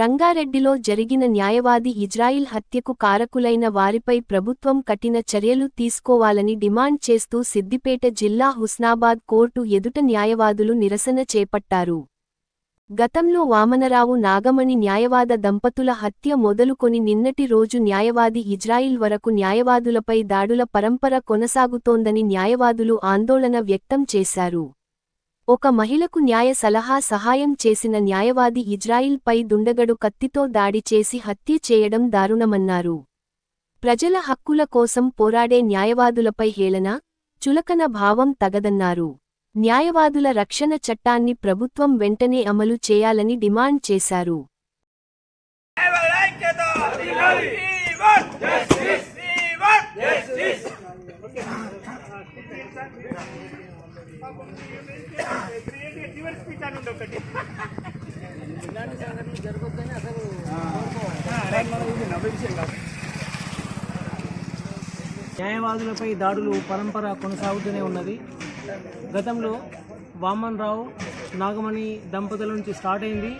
రంగారెడ్డిలో జరిగిన న్యాయవాది ఇజ్రాయిల్ హత్యకు కారకులైన వారిపై ప్రభుత్వం కఠిన చర్యలు తీసుకోవాలని డిమాండ్ చేస్తూ సిద్దిపేట జిల్లా హుస్నాబాద్ కోర్టు ఎదుట న్యాయవాదులు నిరసన చేపట్టారు. గతంలో వామనరావు నాగమణి న్యాయవాద దంపతుల హత్య మొదలుకొని నిన్నటి రోజు న్యాయవాది ఇజ్రాయిల్ వరకు న్యాయవాదులపై దాడుల పరంపర కొనసాగుతోందని న్యాయవాదులు ఆందోళన వ్యక్తం చేశారు. ఒక మహిళకు న్యాయ సలహా సహాయం చేసిన న్యాయవాది ఇజ్రాయిల్ పై దుండగడు కత్తితో దాడి చేసి హత్య చేయడం దారుణమన్నారు. ప్రజల హక్కుల కోసం పోరాడే న్యాయవాదులపై హేళన చులకన భావం తగదన్నారు. న్యాయవాదుల రక్షణ చట్టాన్ని ప్రభుత్వం వెంటనే అమలు చేయాలని డిమాండ్ చేశారు. న్యాయవాదులపై దాడులు పరంపర కొనసాగుతూనే ఉన్నది. గతంలో వామన్ రావు నాగమణి దంపతుల నుంచి స్టార్ట్ అయింది.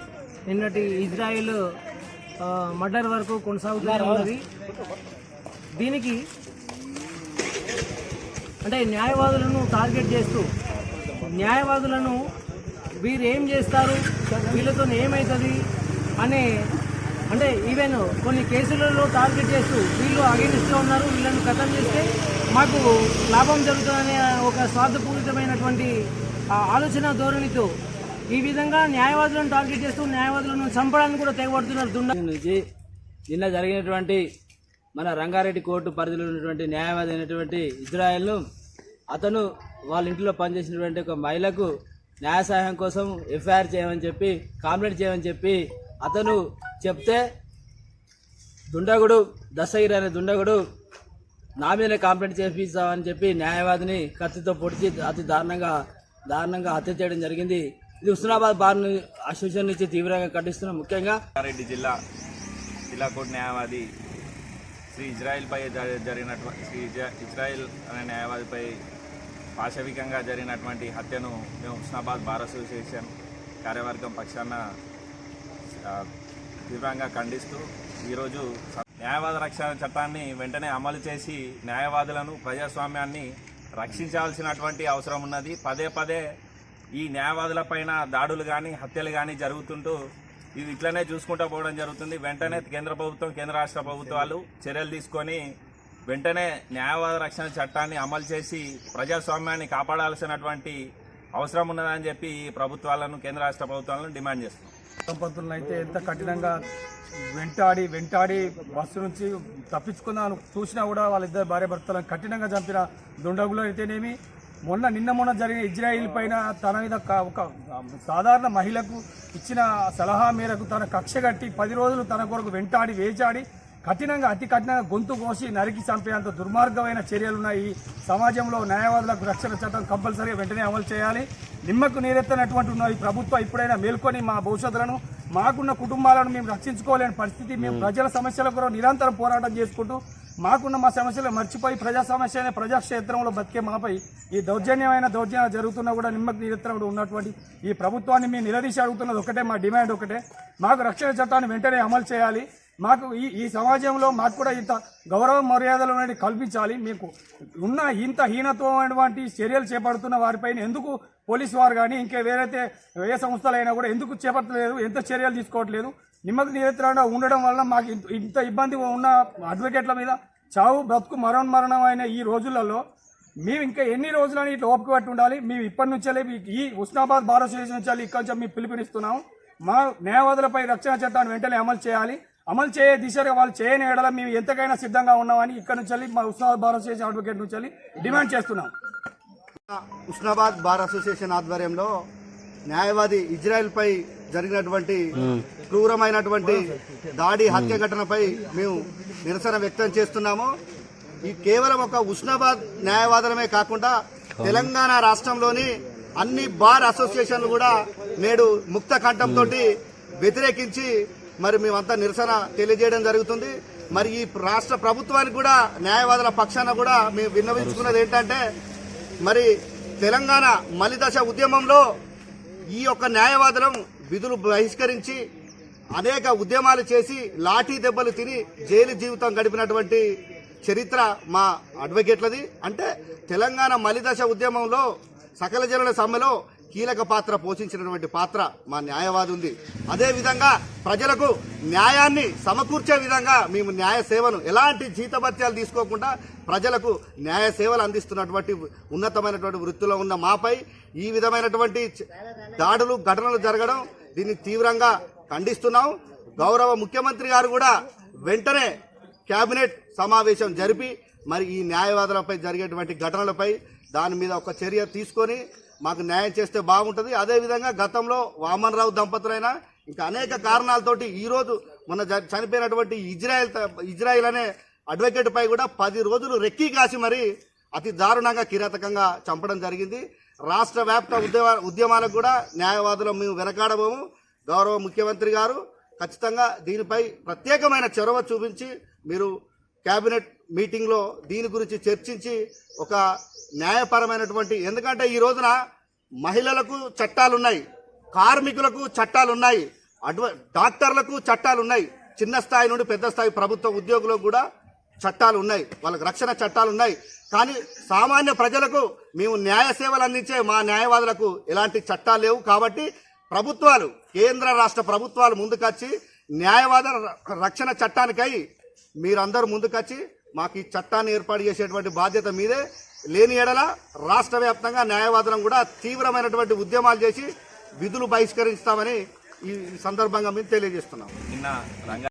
నిన్నటి ఇజ్రాయెల్ మర్డర్ వరకు కొనసాగుతూనే ఉన్నది. దీనికి అంటే న్యాయవాదులను టార్గెట్ చేస్తూ న్యాయవాదులను వీరు ఏం చేస్తారు? వీళ్ళతో ఏమవుతుంది అనే అంటే ఈవెన్ కొన్ని కేసులలో టార్గెట్ చేస్తూ వీళ్ళు అగేనిస్ట్గా ఉన్నారు వీళ్ళను కథం చేస్తే మాకు లాభం జరుగుతుందనే ఒక స్వార్థపూరితమైనటువంటి ఆలోచన ధోరణితో ఈ విధంగా న్యాయవాదులను టార్గెట్ చేస్తూ న్యాయవాదులను చంపడానికి కూడా తెగబడుతున్నారు దుండ. నుంచి నిన్న జరిగినటువంటి మన రంగారెడ్డి కోర్టు పరిధిలో ఉన్నటువంటి న్యాయవాది అయినటువంటి ఇజ్రాయెల్ను అతను వాళ్ళ ఇంట్లో పనిచేసినటువంటి ఒక మహిళకు న్యాయ సహాయం కోసం ఎఫ్ఐఆర్ చేయమని చెప్పి కాంప్లైంట్ చేయమని చెప్పి అతను చెప్తే దుండగుడు దశగిరి అనే దుండగుడు నా మీదనే కంప్లైంట్ చేపిస్తామని చెప్పి న్యాయవాదిని కత్తితో పొడిచి అతి దారుణంగా దారుణంగా హత్య చేయడం జరిగింది. ఇది హుస్నాబాద్ బార్ అసోసియేషన్ నుంచి తీవ్రంగా ఖండిస్తున్నాం. ముఖ్యంగా రంగారెడ్డి జిల్లా జిల్లా కోర్టు న్యాయవాది శ్రీ ఇజ్రాయిల్పై జ- జరిగినటువంటి శ్రీ ఇజ్రాయిల్ అనే న్యాయవాదిపై పాశవికంగా జరిగినటువంటి హత్యను మేము హుస్నాబాద్ బార్ అసోసియేషన్ కార్యవర్గం పక్షాన తీవ్రంగా ఖండిస్తూ ఈరోజు న్యాయవాద రక్షణ చట్టాన్ని వెంటనే అమలు చేసి న్యాయవాదులను ప్రజాస్వామ్యాన్ని రక్షించాల్సినటువంటి అవసరం ఉన్నది. పదే పదే ఈ న్యాయవాదులపైన దాడులు కానీ హత్యలు కానీ జరుగుతుంటూ ఇది ఇట్లనే చూసుకుంటూ పోవడం జరుగుతుంది. వెంటనే కేంద్ర ప్రభుత్వం కేంద్ర రాష్ట్ర ప్రభుత్వాలు చర్యలు తీసుకొని వెంటనే న్యాయవాద రక్షణ చట్టాన్ని అమలు చేసి ప్రజాస్వామ్యాన్ని కాపాడాల్సినటువంటి అవసరం ఉన్నదని చెప్పి ప్రభుత్వాలను కేంద్ర రాష్ట్ర ప్రభుత్వాలను డిమాండ్ చేస్తున్నాం. దంపతులను అయితే ఎంత కఠినంగా వెంటాడి వెంటాడి బస్సు నుంచి తప్పించుకుందాం చూసినా కూడా వాళ్ళిద్దరు భార్య భర్తలను కఠినంగా చంపిన దుండగులు అయితేనేమి? మొన్న నిన్న మొన్న జరిగిన ఇజ్రాయిల్ పైన తన మీద ఒక సాధారణ మహిళకు ఇచ్చిన సలహా మేరకు తన కక్ష కట్టి పది రోజులు తన కొరకు వెంటాడి వేచాడి కఠినంగా అతి కఠినంగా గొంతు కోసి నరికి చంపేంత దుర్మార్గమైన చర్యలున్నాయి. సమాజంలో న్యాయవాదులకు రక్షణ చట్టం కంపల్సరీగా వెంటనే అమలు చేయాలి. నిమ్మకు నీరెత్తనటువంటి ఉన్న ఈ ప్రభుత్వం ఇప్పుడైనా మేల్కొని మా భవిష్యత్తులను మాకున్న కుటుంబాలను మేము రక్షించుకోలేని పరిస్థితి మేము ప్రజల సమస్యల కొరకు నిరంతరం పోరాటం చేసుకుంటూ మాకున్న మా సమస్యలు మర్చిపోయి ప్రజా సమస్య అనే ప్రజాక్షేత్రంలో బతికే మాపై ఈ దౌర్జన్యమైన దౌర్జన్యం జరుగుతున్నా కూడా నిమ్మకు నిరంతరం ఉన్నటువంటి ఈ ప్రభుత్వాన్ని మేము నిలదీసి అడుగుతున్నది ఒకటే మా డిమాండ్ ఒకటే. మాకు రక్షణ చట్టాన్ని వెంటనే అమలు చేయాలి. మాకు ఈ ఈ సమాజంలో మాకు కూడా ఇంత గౌరవ మర్యాదలు అనేది కల్పించాలి. మీకు ఉన్న ఇంత హీనత్వమైనటువంటి చర్యలు చేపడుతున్న వారిపైన ఎందుకు పోలీసు వారు కానీ ఇంకా వేరైతే ఏ సంస్థలైనా కూడా ఎందుకు చేపట్టలేదు ఎంత చర్యలు తీసుకోవట్లేదు? నిమ్మకు నియంత్రణ ఉండడం వల్ల మాకు ఇంత- ఇంత ఇబ్బంది ఉన్న అడ్వకేట్ల మీద చావు బ్రతుకు మరణం అయిన ఈ రోజులలో మేము ఇంకా ఎన్ని రోజులని ఇట్లా ఓపిక పట్టి ఉండాలి? మేము ఇప్పటి నుంచే ఈ ఉస్నాబాద్ బార్ అసోసియేషన్ నుంచి ఇక్కడ నుంచి మేము పిలుపునిస్తున్నాము మా న్యాయవాదులపై రక్షణ చట్టాన్ని వెంటనే అమలు చేయాలి. అమలు చేయ దిశగా వాళ్ళు చేయని ఎడల మేము ఎంతకైనా సిద్ధంగా ఉన్నామని ఇక్కడ నుంచి మా ఉస్నాబాద్ బార్ అసోసియేషన్ అడ్వకేట్ నుంచి డిమాండ్ చేస్తున్నాం. ఉస్నాబాద్ బార్ అసోసియేషన్ ఆధ్వర్యంలో న్యాయవాది ఇజ్రాయెల్ పై జరిగినటువంటి క్రూరమైనటువంటి దాడి హత్య ఘటనపై మేము నిరసన వ్యక్తం చేస్తున్నాము. ఈ కేవలం ఒక ఉస్నాబాద్ న్యాయవాదులమే కాకుండా తెలంగాణ రాష్ట్రంలోని అన్ని బార్ అసోసియేషన్లు కూడా నేడు ముక్త కంఠంతో వ్యతిరేకించి మరి మేమంతా నిరసన తెలియజేయడం జరుగుతుంది. మరి ఈ రాష్ట్ర ప్రభుత్వానికి కూడా న్యాయవాదుల పక్షాన కూడా మేము విన్నవించుకున్నది ఏంటంటే మరి తెలంగాణ మలిదశ ఉద్యమంలో ఈ యొక్క న్యాయవాదులను విధులు బహిష్కరించి అనేక ఉద్యమాలు చేసి లాఠీ దెబ్బలు తిని జైలు జీవితం గడిపినటువంటి చరిత్ర మా అడ్వకేట్లది. అంటే తెలంగాణ మలిదశ ఉద్యమంలో సకల జనుల సమ్మెలో కీలక పాత్ర పోషించినటువంటి పాత్ర మా న్యాయవాది ఉంది. అదేవిధంగా ప్రజలకు న్యాయాన్ని సమకూర్చే విధంగా మేము న్యాయ సేవను ఎలాంటి జీతభత్యాలు తీసుకోకుండా ప్రజలకు న్యాయ సేవలు అందిస్తున్నటువంటి ఉన్నతమైనటువంటి వృత్తిలో ఉన్న మాపై ఈ విధమైనటువంటి దాడులు ఘటనలు జరగడం దీన్ని తీవ్రంగా ఖండిస్తున్నాం. గౌరవ ముఖ్యమంత్రి గారు కూడా వెంటనే కేబినెట్ సమావేశం జరిపి మరి ఈ న్యాయవాదులపై జరిగేటువంటి ఘటనలపై దాని మీద ఒక చర్య తీసుకొని మాకు న్యాయం చేస్తే బాగుంటుంది. అదేవిధంగా గతంలో వామన్ రావు దంపతులైనా ఇంకా అనేక కారణాలతోటి ఈరోజు మొన్న చనిపోయినటువంటి ఇజ్రాయెల్ ఇజ్రాయెల్ అనే అడ్వకేట్ పై కూడా పది రోజులు రెక్కీ కాసి మరి అతి దారుణంగా కిరాతకంగా చంపడం జరిగింది. రాష్ట్ర వ్యాప్త ఉద్యమ ఉద్యమాలకు కూడా న్యాయవాదులు మేము వెనకాడబోము. గౌరవ ముఖ్యమంత్రి గారు ఖచ్చితంగా దీనిపై ప్రత్యేకమైన చొరవ చూపించి మీరు క్యాబినెట్ మీటింగ్లో దీని గురించి చర్చించి ఒక న్యాయపరమైనటువంటి ఎందుకంటే ఈ రోజున మహిళలకు చట్టాలున్నాయి కార్మికులకు చట్టాలున్నాయి అడ్వ డాక్టర్లకు చట్టాలున్నాయి చిన్న స్థాయి నుండి పెద్ద స్థాయి ప్రభుత్వ ఉద్యోగులకు కూడా చట్టాలు ఉన్నాయి వాళ్ళకి రక్షణ చట్టాలు ఉన్నాయి కానీ సామాన్య ప్రజలకు మేము న్యాయ సేవలు అందించే మా న్యాయవాదులకు ఎలాంటి చట్టాలు లేవు కాబట్టి ప్రభుత్వాలు కేంద్ర రాష్ట్ర ప్రభుత్వాలు ముందుకొచ్చి న్యాయవాద రక్షణ చట్టానికై మీరందరూ ముందుకొచ్చి మాకు ఈ చట్టాన్ని ఏర్పాటు చేసేటువంటి బాధ్యత మీదే. లేని ఎడల రాష్ట్ర వ్యాప్తంగా న్యాయవాదులను కూడా తీవ్రమైనటువంటి ఉద్యమాలు చేసి విధులు బహిష్కరిస్తామని ఈ సందర్భంగా మేము తెలియజేస్తున్నాం. నిన్న